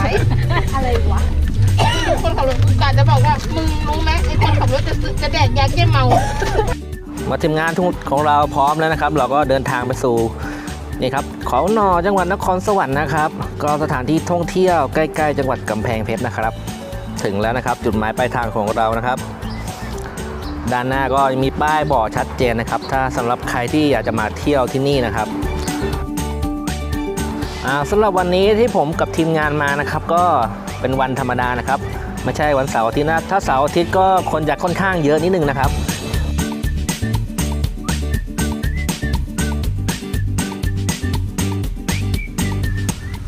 ขายอะไรวะคนขับรถกาจะบอกว่ามึงรู้ไหมไอ้คนขับรถจะซื้อจะแดกยาแก้เมา มาทีมงานทุกของเราพร้อมแล้วนะครับ เราก็เดินทางไปสู่นี่ครับเขาหนอจังหวัดนครสวรรค์นะครับ ก็สถานที่ท่องเที่ยวใกล้ ๆ จังหวัดกำแพงเพชรนะครับ ถึงแล้วนะครับ จุดหมายปลายทางของเรานะครับ ด้านหน้าก็มีป้ายบอกชัดเจนนะครับ ถ้าสำหรับใครที่อยากจะมาเที่ยวที่นี่นะครับ สำหรับวันนี้ที่ผมกับทีมงานมานะครับ ก็เป็นวันธรรมดานะครับ ไม่ใช่วันเสาร์อาทิตย์นะถ้าเสาร์อาทิตย์ก็คนจะค่อนข้างเยอะนิดนึงนะครับ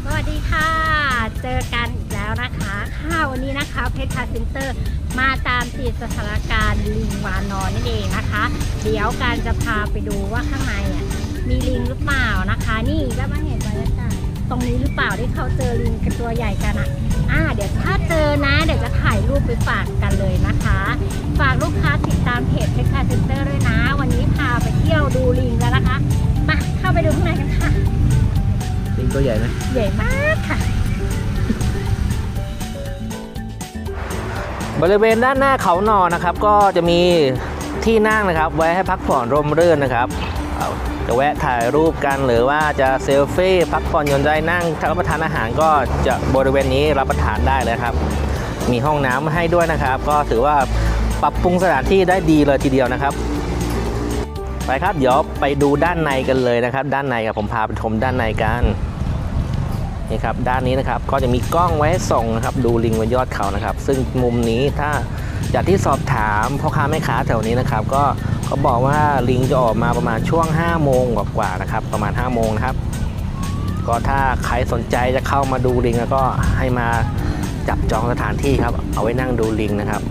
สวัสดีค่ะ เจอกันอีกแล้วนะคะค่ะวันนี้นะคะเพชรคาซ็นเตอร์มาตามติดสถานการณ์ลิงวานอนนั่นเองนะคะ เดี๋ยวการจะพาไปดูว่าข้างในมีลิงหรือเปล่านะคะ นี่แล้วมาเห็นบรรยากาศ ที่เขาเจอลิงกันตัวใหญ่กันอะอ่าเดี๋ยวถ้าเจอนะ เดี๋ยวจะถ่ายรูปไปฝากกันเลยนะคะ ฝากลูกค้าติดตามเพจเพชรคาเซ็นเตอร์ด้วยนะ วันนี้พาไปเที่ยวดูลิงแล้วนะคะมาเข้าไปดูข้างในกันค่ะลิงตัวใหญ่ไหมใหญ่มากค่ะ บริเวณด้านหน้าเขาหนอนะครับ ก็จะมีที่นั่งนะครับ ไว้ให้พักผ่อนร่มรื่นนะครับเอา จะแวะถ่ายรูปกันหรือว่าจะเซลฟี่พักผ่อนหย่อนใจนั่งรับประทานอาหารก็จะบริเวณนี้รับประทานได้เลยครับ มีห้องน้ำให้ด้วยนะครับ ก็ถือว่าปรับปรุงสถานที่ได้ดีเลยทีเดียวนะครับ ไปครับเดี๋ยวไปดูด้านในกันเลยนะครับ ด้านในกับผมพาไปชมด้านในกันนี่ครับด้านนี้นะครับก็จะมีกล้องไว้ส่องนะครับดูลิงบนยอดเขานะครับ ซึ่งมุมนี้ถ้าจากที่สอบถามพ่อค้าแม่ค้าแถวนี้นะครับ ก็ เขาบอกว่าลิงจะออกมาประมาณช่วง 5 โมงกว่าๆนะครับ ประมาณ 5 โมงนะครับ ก็ถ้าใครสนใจจะเข้ามาดูลิงแล้วก็ให้มาจับจองสถานที่ครับ เอาไว้นั่งดูลิงนะครับ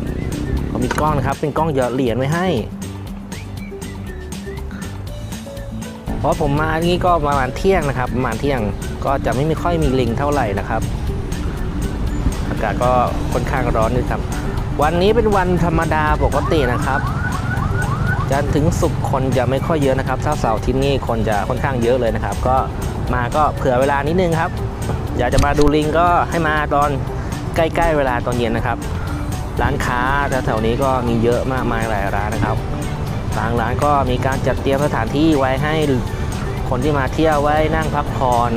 ก็มีกล้องนะครับ เป็นกล้องหยอดเหรียญไว้ให้ เพราะผมมาที่นี่ก็ประมาณเที่ยงนะครับ ประมาณเที่ยงก็จะไม่มีค่อยมีลิงเท่าไหร่นะครับ อากาศก็ค่อนข้างร้อนด้วยครับ วันนี้เป็นวันธรรมดาปกตินะครับ จันถึงศุกคนจะไม่ค่อยเยอะนะครับถ้าเสาร์ที่นี่คนจะค่อนข้างเยอะเลยนะครับ ก็มาก็เผื่อเวลานิดนึงครับ อยากจะมาดูลิงก็ให้มาตอนใกล้ ๆ เวลาตอนเย็นนะครับ ร้านค้าแถวๆนี้ก็มีเยอะมากมายหลายร้านนะครับบางร้านก็มีการจัดเตรียมสถานที่ไว้ให้คนที่มาเที่ยวไว้นั่งพักผ่อน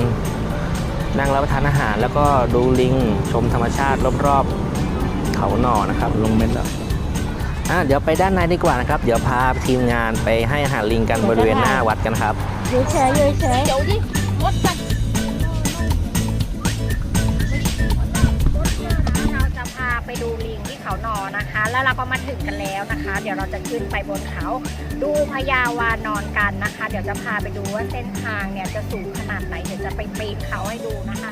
นั่งรับประทานอาหาร แล้วก็ดูลิงชมธรรมชาติรอบๆเขาหน่อนะครับ ลงเม็ดแล้ว อะเดี๋ยวไปด้านในดีกว่านะครับ เดี๋ยวพาทีมงานไปให้อาหารลิงกันบริเวณหน้าวัดกันครับอยู่เฉยอยู่เฉยเดี๋ยวดิรถจักรเราจะพาไปดูลิงที่เขานอนนะคะ แล้วเราก็มาถึงกันแล้วนะคะ เดี๋ยวเราจะขึ้นไปบนเขา ดูพญาวานอนกันนะคะ เดี๋ยวจะพาไปดูว่าเส้นทางเนี่ยจะสูงขนาดไหน เดี๋ยวจะไปปีนเขาให้ดูนะคะ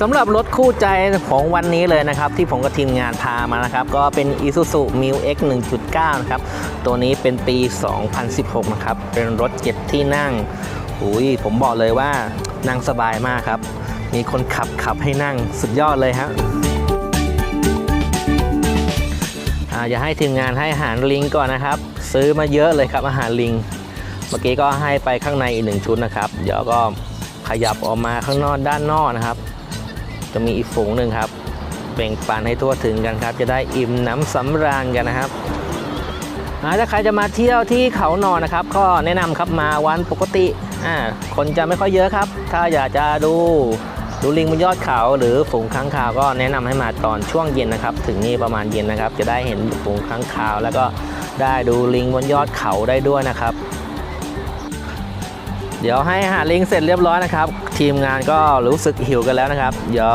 สำหรับรถคู่ใจของวันนี้เลยนะครับ ที่ผมกับทีมงานพามานะครับ ก็เป็น Isuzu Mil X 1.9 นะครับ ตัวนี้เป็นปี 2016 นะครับ เป็นรถเจ็ดที่นั่งอุ้ยผมบอกเลยว่านั่งสบายมากครับ มีคนขับขับให้นั่งสุดยอดเลยฮะอาอย่าให้ทีมงานให้อาหารลิงก่อนนะครับ ซื้อมาเยอะเลยครับอาหารลิง เมื่อกี้ก็ให้ไปข้างในอีกหนึ่งชุดนะครับ เดี๋ยวก็ขยับออกมาข้างนอกด้านนอกนะครับ จะมีอีกฝูงหนึ่งครับเบ่งปันให้ทั่วถึงกันครับ จะได้อิ่มน้ำสำราญกันนะครับถ้าใครจะมาเที่ยวที่เขานอนนะครับ ก็แนะนำครับมาวันปกติอ่าคนจะไม่ค่อยเยอะครับ ถ้าอยากจะดูดูลิงบนยอดเขาหรือฝูงค้างคาวก็แนะนำให้มาตอนช่วงเย็นนะครับ ถึงนี่ประมาณเย็นนะครับ จะได้เห็นฝูงค้างคาว แล้วก็ได้ดูลิงบนยอดเขาได้ด้วยนะครับ เดี๋ยวให้หาลิงเสร็จเรียบร้อยนะครับ ทีมงานก็รู้สึกหิวกันแล้วนะครับ เดี๋ยว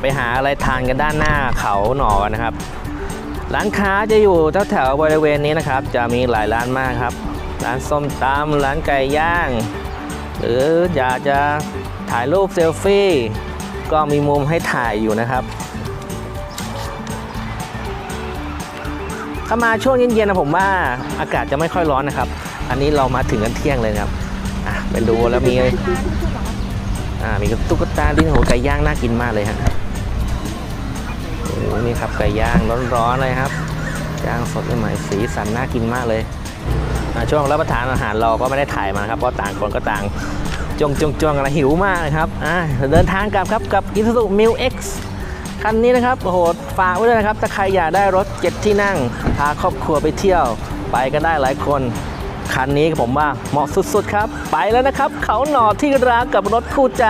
ไปหาอะไรทานกันด้านหน้าเขาหนอกันนะครับ ร้านค้าจะอยู่แถวๆบริเวณนี้นะครับ จะมีหลายร้านมากครับ ร้านส้มตำร้านไก่ย่าง หรืออยากจะถ่ายรูปเซลฟี่ ก็มีมุมให้ถ่ายอยู่นะครับถ้ามาช่วงเย็นๆนะผมว่าอากาศจะไม่ค่อยร้อนนะครับ อันนี้เรามาถึงกันเที่ยงเลยครับ ไปดูแล้วมีอ่ามีตุ๊กตาลิ้นหัวไก่ย่างน่ากินมากเลยฮะโอ้นี่ครับไก่ย่างร้อนๆเลยครับย่างสดใหม่สีสันน่ากินมากเลยช่วงรับประทานอาหารเราก็ไม่ได้ถ่ายมาครับเพราะต่างคนก็ต่างจงจงจงอะไรหิวมากเลยครับอะเดินทางกลับครับกับ Isuzu m i l X คันนี้นะครับโอ้โหฝากไว้ด้วยนะครับถ้าใครอยากได้รถเจ็ดที่นั่งพาครอบครัวไปเที่ยว ไปกันได้หลายคน คันนี้ผมว่าเหมาะสุดๆครับ ไปแล้วนะครับ เขาหนอที่รักกับรถคู่ใจ